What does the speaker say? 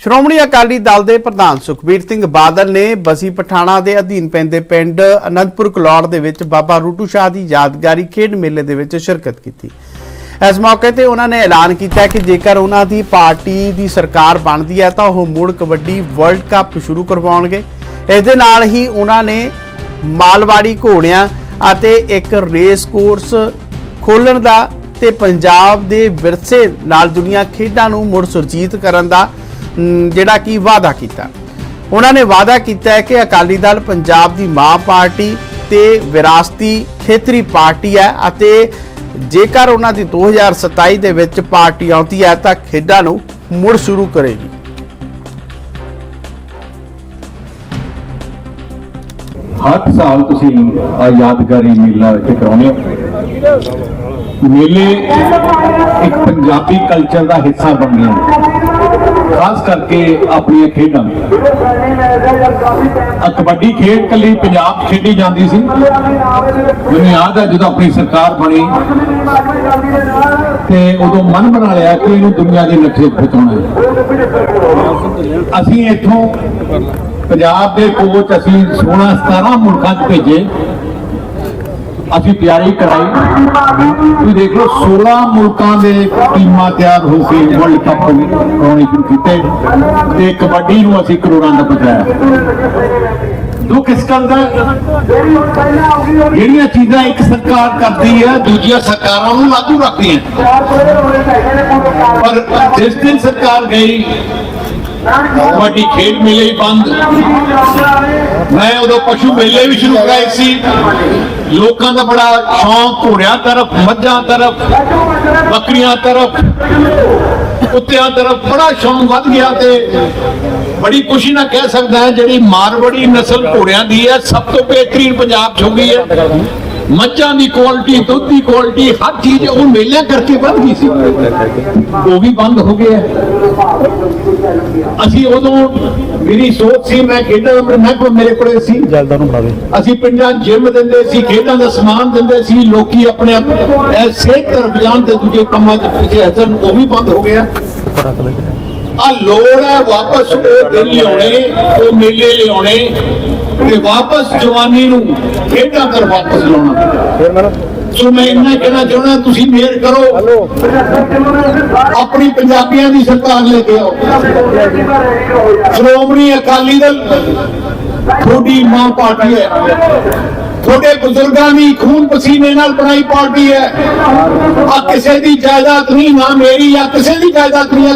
ਸ਼੍ਰੋਮਣੀ ਅਕਾਲੀ ਦਲ ਦੇ ਪ੍ਰਧਾਨ ਸੁਖਬੀਰ ਸਿੰਘ ਬਾਦਲ ਨੇ ਬਸੀ ਪਠਾਣਾ ਦੇ ਅਧੀਨ ਪੈਂਦੇ ਪਿੰਡ ਅਨੰਦਪੁਰ ਕਲੌੜ ਦੇ ਵਿੱਚ ਬਾਬਾ ਰੂਟੂ ਸ਼ਾਹ ਦੀ ਯਾਦਗਾਰੀ ਖੇਡ ਮੇਲੇ ਦੇ ਵਿੱਚ ਸ਼ਿਰਕਤ ਕੀਤੀ। ਇਸ ਮੌਕੇ ਤੇ ਉਹਨਾਂ ਨੇ ਐਲਾਨ ਕੀਤਾ ਕਿ ਜੇਕਰ ਉਹਨਾਂ ਦੀ ਪਾਰਟੀ ਦੀ ਸਰਕਾਰ ਬਣਦੀ ਹੈ ਤਾਂ ਉਹ ਮੁੜ ਕਬੱਡੀ ਵਰਲਡ ਕੱਪ ਸ਼ੁਰੂ ਕਰਵਾਉਣਗੇ। ਇਸ ਦੇ ਨਾਲ ਹੀ ਉਹਨਾਂ ਨੇ ਮਾਲਵਾੜੀ ਘੋੜਿਆਂ ਅਤੇ ਇੱਕ ਰੇਸ ਕੋਰਸ ਖੋਲਣ ਦਾ ਤੇ ਪੰਜਾਬ ਦੇ ਵਿਰਸੇ ਨਾਲ ਜੁੜੀਆਂ ਖੇਡਾਂ ਨੂੰ ਮੁੜ ਸੁਰਜੀਤ ਕਰਨ ਦਾ ਜਿਹੜਾ ਕਿ ਵਾਅਦਾ ਕੀਤਾ। ਉਹਨਾਂ ਨੇ ਵਾਅਦਾ ਕੀਤਾ ਹੈ ਕਿ ਅਕਾਲੀ ਦਲ ਪੰਜਾਬ ਦੀ ਮਾਂ ਪਾਰਟੀ ਤੇ ਵਿਰਾਸਤੀ ਖੇਤਰੀ ਪਾਰਟੀ ਹੈ ਅਤੇ ਜੇਕਰ ਉਹਨਾਂ ਦੀ 2027 ਦੇ ਵਿੱਚ ਪਾਰਟੀ ਆਉਂਦੀ ਹੈ ਤਾਂ ਖੇਡਾਂ ਨੂੰ ਮੁੜ ਸ਼ੁਰੂ ਕਰੇਗੀ। ਹਰ ਸਾਲ ਤੁਸੀਂ ਆ ਯਾਦਗਾਰੀ ਮੇਲਾ ਇੱਥੇ ਕਰਾਉਂਦੇ ਹੋ। ਮੇਲੇ ਇੱਕ ਪੰਜਾਬੀ ਕਲਚਰ ਦਾ ਹਿੱਸਾ ਬਣ ਗਏ ਖਾਸ ਕਰਕੇ ਆਪਣੀਆਂ ਖੇਡਾਂ। ਕਬੱਡੀ ਖੇਡ ਕੱਲੀ ਪੰਜਾਬ ਖੇਡੀ ਜਾਂਦੀ ਸੀ। ਮੈਨੂੰ ਯਾਦ ਹੈ ਜਦੋਂ ਆਪਣੀ ਸਰਕਾਰ ਬਣੀ ਤੇ ਉਦੋਂ ਮਨ ਬਣਾ ਲਿਆ ਕਿ ਇਹਨੂੰ ਦੁਨੀਆ ਦੇ ਨਕਸ਼ੇ ਤੇ ਪਹੁੰਚਾਉਣਾ ਅਸੀਂ ਇੱਥੋਂ ਪੰਜਾਬ ਦੇ ਕੋਚ ਅਸੀਂ 16 17 ਮੁਲਕਾਂ 'ਚ ਭੇਜੇ। ਅਸੀਂ ਤਿਆਰੀ ਕਰਾਈ। ਤੁਸੀਂ ਦੇਖ ਲਓ 16 ਮੁਲਕਾਂ ਦੇ ਟੀਮਾਂ ਤਿਆਰ ਹੋ ਕੇ ਵਰਲਡ ਕੱਪ ਕਰਾਉਣੇ ਸ਼ੁਰੂ ਕੀਤੇ ਤੇ ਕਬੱਡੀ ਨੂੰ ਅਸੀਂ ਕਰੋੜਾਂ ਦਾ ਪਹੁੰਚਾਇਆ ਦੁੱਖ ਇਸ ਗੱਲ ਦਾ, ਜਿਹੜੀਆਂ ਚੀਜ਼ਾਂ ਇੱਕ ਸਰਕਾਰ ਕਰਦੀ ਹੈ, ਦੂਜੀਆਂ ਸਰਕਾਰਾਂ ਨੂੰ ਲਾਗੂ ਰੱਖਦੀਆਂ। ਪਰ ਜਿਸ ਦਿਨ ਸਰਕਾਰ ਗਈ ਕਬੱਡੀ ਖੇਡ ਮੇਲੇ ਹੀ ਬੰਦ। ਮੈਂ ਉਦੋਂ ਪਸ਼ੂ ਮੇਲੇ ਵੀ ਸ਼ੁਰੂ ਕਰਾਏ ਸੀ। ਲੋਕਾਂ ਦਾ ਬੜਾ ਸ਼ੌਂਕ, ਘੋੜਿਆਂ ਤਰਫ, ਮੱਝਾਂ ਤਰਫ, ਬੱਕਰੀਆਂ ਤਰਫ, ਕੁੱਤਿਆਂ ਤਰਫ ਬੜਾ ਸ਼ੌਂਕ ਵੱਧ ਗਿਆ ਤੇ ਬੜੀ ਖੁਸ਼ੀ ਨਾਲ ਕਹਿ ਸਕਦਾ ਹਾਂ ਜਿਹੜੀ ਮਾਰਵੜੀ ਨਸਲ ਘੋੜਿਆਂ ਦੀ ਹੈ, ਸਭ ਤੋਂ ਬਿਹਤਰੀਨ ਪੰਜਾਬ 'ਚ ਹੋ ਗਈ ਹੈ। ਮੱਝਾਂ ਦੀ ਕੁਆਲਿਟੀ ਦੁੱਧ ਦੀ ਕੁਆਲਿਟੀ ਹਰ ਚੀਜ਼ ਉਹ ਮੇਲਿਆਂ ਕਰਕੇ ਵੱਧ ਗਈ ਸੀ। ਉਹ ਵੀ ਬੰਦ ਹੋ ਗਿਆ ਅਸੀਂ ਉਦੋਂ ਮੇਰੀ ਸੋਚ ਸੀ, ਮੈਂ ਖੇਡਾਂ ਦਾ ਮੈਂ ਮੇਰੇ ਕੋਲੇ ਸੀ। ਜਲਦਾ ਨੂੰ ਫੜਾ ਅਸੀਂ ਪਿੰਡਾਂ ਜਿਮ ਦਿੰਦੇ ਸੀ, ਖੇਡਾਂ ਦਾ ਸਮਾਨ ਦਿੰਦੇ ਸੀ, ਲੋਕੀ ਆਪਣੇ ਇਹ ਸਿਹਤ ਤਰਫ ਜਾਣ ਤੇ ਦੂਜੇ ਕੰਮਾਂ 'ਚ ਪਿੱਛੇ ਹਟਣ ਉਹ ਵੀ ਬੰਦ ਹੋ ਗਿਆ। ਆ ਲੋੜ ਹੈ ਵਾਪਸ ਉਹ ਦਿਨ ਲਿਆਉਣੇ, ਉਹ ਮੇਲੇ ਲਿਆਉਣੇ। ਤੇ ਵਾਪਸ ਜਵਾਨੀ ਨੂੰ ਖੇਡਾਂ ਕਰ ਵਾਪਸ ਲਾਉਣਾ। ਸੋ ਮੈਂ ਇੰਨਾ ਕਹਿਣਾ ਚਾਹੁੰਦਾ ਤੁਸੀਂ ਮਿਹਰ ਕਰੋ। ਆਪਣੀ ਪੰਜਾਬੀਆਂ ਦੀ ਸਰਕਾਰ ਲੈ ਕੇ ਆਓ। ਸ਼੍ਰੋਮਣੀ ਅਕਾਲੀ ਦਲ ਤੁਹਾਡੀ ਮਾਂ ਪਾਰਟੀ ਹੈ। ਤੁਹਾਡੇ ਬਜ਼ੁਰਗਾਂ ਦੀ ਖੂਨ ਪਸੀਨੇ ਨਾਲ ਬਣਾਈ ਪਾਰਟੀ ਹੈ। ਆ ਕਿਸੇ ਦੀ ਜਾਇਦਾਦ ਨਹੀਂ ਨਾ ਮੇਰੀ ਆ ਕਿਸੇ ਦੀ ਜਾਇਦਾਦ ਨਹੀਂ